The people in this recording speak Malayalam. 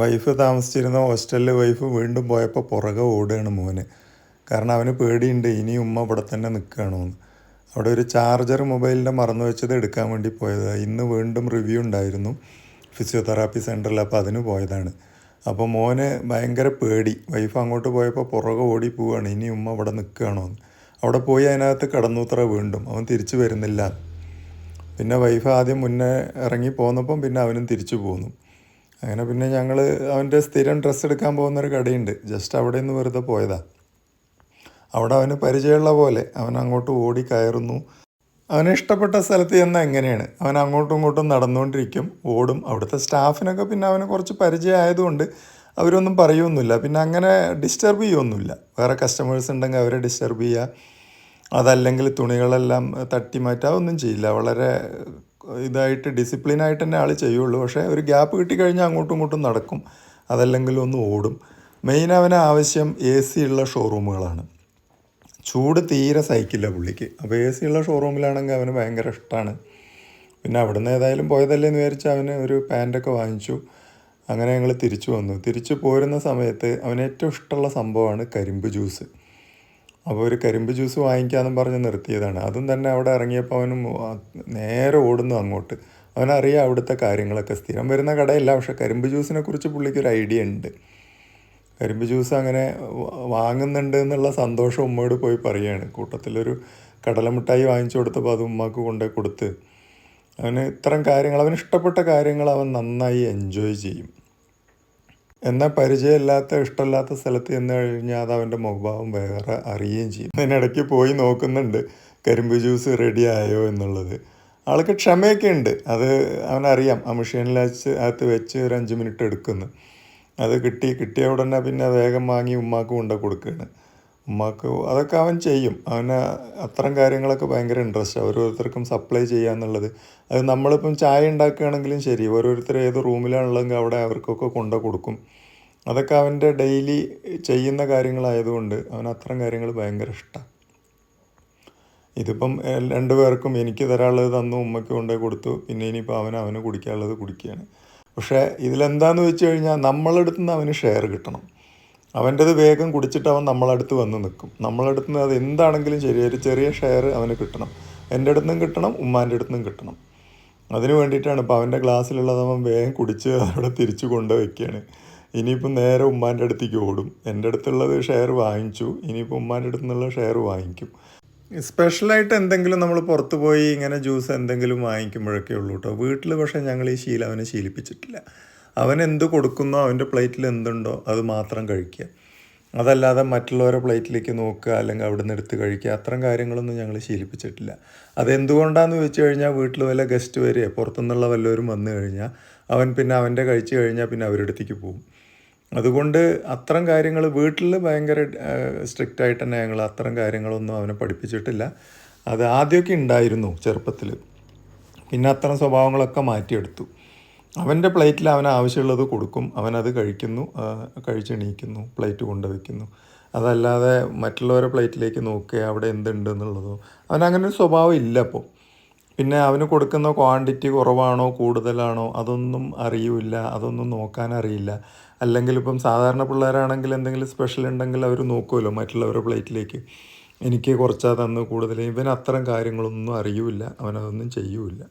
വൈഫ് താമസിച്ചിരുന്ന ഹോസ്റ്റലിൽ വൈഫ് വീണ്ടും പോയപ്പോൾ പുറകെ ഓടുകയാണ് മോന്. കാരണം അവന് പേടിയുണ്ട് ഇനി ഉമ്മ ഇവിടെ തന്നെ നിൽക്കുകയാണോ എന്ന് അവിടെ ഒരു ചാർജർ മൊബൈലിന്റെ മറന്നു വെച്ചത് എടുക്കാൻ വേണ്ടി പോയതാണ് ഇന്ന് വീണ്ടും റിവ്യൂ ഉണ്ടായിരുന്നു ഫിസിയോതെറാപ്പി സെന്ററിൽ അപ്പോൾ അതിന് പോയതാണ്. അപ്പോൾ മോന് ഭയങ്കര പേടി. വൈഫ് അങ്ങോട്ട് പോയപ്പോൾ പുറകെ ഓടി പോവുകയാണ് ഇനി ഉമ്മ ഇവിടെ നിൽക്കുകയാണോ അവിടെ പോയി അതിനകത്ത് കടന്നൂത്ര വീണ്ടും. അവൻ തിരിച്ചു വരുന്നില്ല. പിന്നെ വൈഫ് ആദ്യം മുന്നേ ഇറങ്ങി പോന്നപ്പം പിന്നെ അവനും തിരിച്ചു പോന്നു. അങ്ങനെ പിന്നെ ഞങ്ങൾ അവന്റെ സ്ഥിരം ഡ്രസ്സ് എടുക്കാൻ പോകുന്നൊരു കടയുണ്ട്. ജസ്റ്റ് അവിടെ നിന്ന് വെറുതെ പോയതാ. അവിടെ അവന് പരിചയമുള്ള പോലെ അവൻ അങ്ങോട്ട് ഓടി കയറുന്നു. അവന് ഇഷ്ടപ്പെട്ട സ്ഥലത്ത് ചെന്നാൽ എങ്ങനെയാണ്? അവൻ അങ്ങോട്ടും ഇങ്ങോട്ടും നടന്നുകൊണ്ടിരിക്കും ഓടും. അവിടുത്തെ സ്റ്റാഫിനൊക്കെ പിന്നെ അവന് കുറച്ച് പരിചയമായതുകൊണ്ട് അവരൊന്നും പറയുമൊന്നുമില്ല പിന്നെ അങ്ങനെ ഡിസ്റ്റർബ് ചെയ്യൊന്നുമില്ല വേറെ കസ്റ്റമേഴ്സ് ഉണ്ടെങ്കിൽ അവരെ ഡിസ്റ്റർബ് ചെയ്യുക. അതല്ലെങ്കിൽ തുണികളെല്ലാം തട്ടി മാറ്റുക ഒന്നും ചെയ്യില്ല. വളരെ ഇതായിട്ട് ഡിസിപ്ലിനായിട്ട് തന്നെ ആൾ ചെയ്യുള്ളൂ. പക്ഷേ ഒരു ഗ്യാപ്പ് കിട്ടിക്കഴിഞ്ഞാൽ അങ്ങോട്ടും ഇങ്ങോട്ടും നടക്കും. അതല്ലെങ്കിൽ ഒന്ന് ഓടും. മെയിൻ അവന് ആവശ്യം എ സി ഉള്ള ഷോറൂമുകളാണ് ചൂട് തീരെ സഹിക്കില്ല പുള്ളിക്ക്. അപ്പോൾ എ സി ഉള്ള ഷോറൂമിലാണെങ്കിൽ അവന് ഭയങ്കര ഇഷ്ടമാണ് പിന്നെ അവിടുന്ന് ഏതായാലും പോയതല്ലേ എന്ന് വിചാരിച്ച് അവന് ഒരു പാന്റൊക്കെ വാങ്ങിച്ചു. അങ്ങനെ ഞങ്ങൾ തിരിച്ചു വന്നു. തിരിച്ചു പോരുന്ന സമയത്ത് അവന് ഏറ്റവും ഇഷ്ടമുള്ള സംഭവമാണ് കരിമ്പ് ജ്യൂസ് അപ്പോൾ ഒരു കരിമ്പ് ജ്യൂസ് വാങ്ങിക്കാമെന്നും പറഞ്ഞ് നിർത്തിയതാണ്. അതും തന്നെ അവിടെ ഇറങ്ങിയപ്പോൾ അവനും നേരെ ഓടുന്നു അങ്ങോട്ട്. അവനറിയാം അവിടുത്തെ കാര്യങ്ങളൊക്കെ. സ്ഥിരം വരുന്ന കടയല്ല പക്ഷെ കരിമ്പ് ജ്യൂസിനെ കുറിച്ച് പുള്ളിക്ക് ഒരു ഐഡിയ ഉണ്ട്. കരിമ്പ് ജ്യൂസ് അങ്ങനെ വാങ്ങുന്നുണ്ട് എന്നുള്ള സന്തോഷം ഉമ്മയോട് പോയി പറയുകയാണ്. കൂട്ടത്തിലൊരു കടലമിഠായി വാങ്ങിച്ചു കൊടുത്തപ്പോൾ അത് ഉമ്മക്ക് കൊണ്ടുപോയി കൊടുത്ത് അവന് ഇത്തരം കാര്യങ്ങൾ അവന് ഇഷ്ടപ്പെട്ട കാര്യങ്ങൾ അവൻ നന്നായി എൻജോയ് ചെയ്യും. എന്നാൽ പരിചയമില്ലാത്ത ഇഷ്ടമില്ലാത്ത സ്ഥലത്ത് ചെന്ന് കഴിഞ്ഞാൽ അത് അവന്റെ മുഖഭാവം വേറെ അറിയുകയും ചെയ്യും. അതിനിടയ്ക്ക് പോയി നോക്കുന്നുണ്ട് കരിമ്പ് ജ്യൂസ് റെഡി ആയോ എന്നുള്ളത്. ആൾക്ക് ക്ഷമയൊക്കെ ഉണ്ട്. അത് അവനറിയാം. ആ മെഷീനിൽ അകത്ത് വെച്ച് ഒരു അഞ്ച് മിനിറ്റ് എടുക്കുന്നു. അത് കിട്ടി കിട്ടിയ ഉടനെ പിന്നെ വേഗം വാങ്ങി ഉമ്മാക്ക് കൊണ്ട കൊടുക്കുകയാണ്. ഉമ്മാക്ക് അതൊക്കെ അവൻ ചെയ്യും. അവന് അത്തരം കാര്യങ്ങളൊക്കെ ഭയങ്കര ഇൻട്രസ്റ്റ് ഓരോരുത്തർക്കും സപ്ലൈ ചെയ്യുക എന്നുള്ളത്. അത് നമ്മളിപ്പം ചായ ഉണ്ടാക്കുകയാണെങ്കിലും ശരി. ഓരോരുത്തർ ഏത് റൂമിലാണുള്ളതെങ്കിൽ അവിടെ അവർക്കൊക്കെ കൊണ്ടു കൊടുക്കും. അതൊക്കെ അവന്റെ ഡെയിലി ചെയ്യുന്ന കാര്യങ്ങളായതുകൊണ്ട് അവൻ അത്തരം കാര്യങ്ങൾ ഭയങ്കര ഇഷ്ടമാണ് ഇതിപ്പം രണ്ടുപേർക്കും എനിക്ക് തരാനുള്ളത് തന്നു ഉമ്മയ്ക്ക് കൊണ്ടുപോയി കൊടുത്തു. പിന്നെ ഇനിയിപ്പോൾ അവൻ അവന് കുടിക്കാനുള്ളത് കുടിക്കുകയാണ്. പക്ഷേ ഇതിലെന്താന്ന് വെച്ച് കഴിഞ്ഞാൽ നമ്മളെടുത്തുനിന്ന് അവന് ഷെയർ കിട്ടണം. അവന്റെത് വേഗം കുടിച്ചിട്ട് അവൻ നമ്മളടുത്ത് വന്ന് നിൽക്കും. നമ്മളടുത്ത് നിന്ന് അത് എന്താണെങ്കിലും ശരി ഒരു ചെറിയ ഷെയർ അവന് കിട്ടണം. എന്റെ അടുത്ത് നിന്നും കിട്ടണം ഉമ്മാന്റെ അടുത്ത് നിന്നും കിട്ടണം. അതിന് വേണ്ടിയിട്ടാണ് ഇപ്പോൾ അവന്റെ ഗ്ലാസ്സിലുള്ളത് അവൻ വേഗം കുടിച്ച് അവിടെ തിരിച്ചു കൊണ്ടുവയ്ക്കുകയാണ് ഇനിയിപ്പം നേരെ ഉമ്മാന്റെ അടുത്തേക്ക് ഓടും. എന്റെ അടുത്തുള്ളത് ഷെയർ വാങ്ങിച്ചു ഇനിയിപ്പോൾ ഉമ്മാന്റെ അടുത്ത് നിന്നുള്ള ഷെയർ വാങ്ങിക്കും. സ്പെഷ്യലായിട്ട് എന്തെങ്കിലും നമ്മൾ പുറത്ത് പോയി ഇങ്ങനെ ജ്യൂസ് എന്തെങ്കിലും വാങ്ങിക്കുമ്പോഴൊക്കെ ഉള്ളൂ കേട്ടോ. വീട്ടിൽ പക്ഷേ ഞങ്ങൾ ഈ ശീലം അവനെ ശീലിപ്പിച്ചിട്ടില്ല. അവൻ എന്ത് കൊടുക്കുന്നോ അവന്റെ പ്ലേറ്റിൽ എന്തുണ്ടോ അത് മാത്രം കഴിക്കുക. അതല്ലാതെ മറ്റുള്ളവരെ പ്ലേറ്റിലേക്ക് നോക്കുക അല്ലെങ്കിൽ അവിടെ നിന്ന് എടുത്ത് കഴിക്കുക. അത്തരം കാര്യങ്ങളൊന്നും ഞങ്ങൾ ശീലിപ്പിച്ചിട്ടില്ല. അതെന്തുകൊണ്ടാണെന്ന് ചോദിച്ചു കഴിഞ്ഞാൽ വീട്ടിൽ വല്ല ഗസ്റ്റ് വരിക പുറത്തുനിന്നുള്ള വല്ലവരും വന്നു കഴിഞ്ഞാൽ അവൻ പിന്നെ അവന്റെ കഴിച്ചു കഴിഞ്ഞാൽ പിന്നെ അവരുടെ അടുത്തേക്ക് പോകും. അതുകൊണ്ട് അത്തരം കാര്യങ്ങൾ വീട്ടിൽ ഭയങ്കര സ്ട്രിക്റ്റ് ആയിട്ട് തന്നെ ഞങ്ങൾ അത്തരം കാര്യങ്ങളൊന്നും അവനെ പഠിപ്പിച്ചിട്ടില്ല. അത് ആദ്യമൊക്കെ ഉണ്ടായിരുന്നു ചെറുപ്പത്തിൽ. പിന്നെ അത്തരം സ്വഭാവങ്ങളൊക്കെ മാറ്റിയെടുത്തു. അവന്റെ പ്ലേറ്റിൽ അവൻ ആവശ്യമുള്ളത് കൊടുക്കും. അവൻ അത് കഴിക്കുന്നു കഴിച്ചെണീക്കുന്നു പ്ലേറ്റ് കൊണ്ടുവയ്ക്കുന്നു. അതല്ലാതെ മറ്റുള്ളവരെ പ്ലേറ്റിലേക്ക് നോക്കുക അവിടെ എന്തുണ്ട് എന്നുള്ളതോ. അവനങ്ങനെ ഒരു സ്വഭാവം ഇല്ല അപ്പോൾ പിന്നെ അവന് കൊടുക്കുന്ന ക്വാണ്ടിറ്റി കുറവാണോ കൂടുതലാണോ അതൊന്നും അറിയില്ല അതൊന്നും നോക്കാൻ അറിയില്ല. അല്ലെങ്കിൽ ഇപ്പം സാധാരണ പിള്ളേരാണെങ്കിൽ എന്തെങ്കിലും സ്പെഷ്യൽ ഉണ്ടെങ്കിൽ അവർ നോക്കുമല്ലോ മറ്റുള്ളവരുടെ പ്ലേറ്റിലേക്ക്. എനിക്ക് കുറച്ചാ തന്നു കൂടുതൽ. ഇവൻ അത്തരം കാര്യങ്ങളൊന്നും അറിയില്ല. അവനതൊന്നും ചെയ്യൂല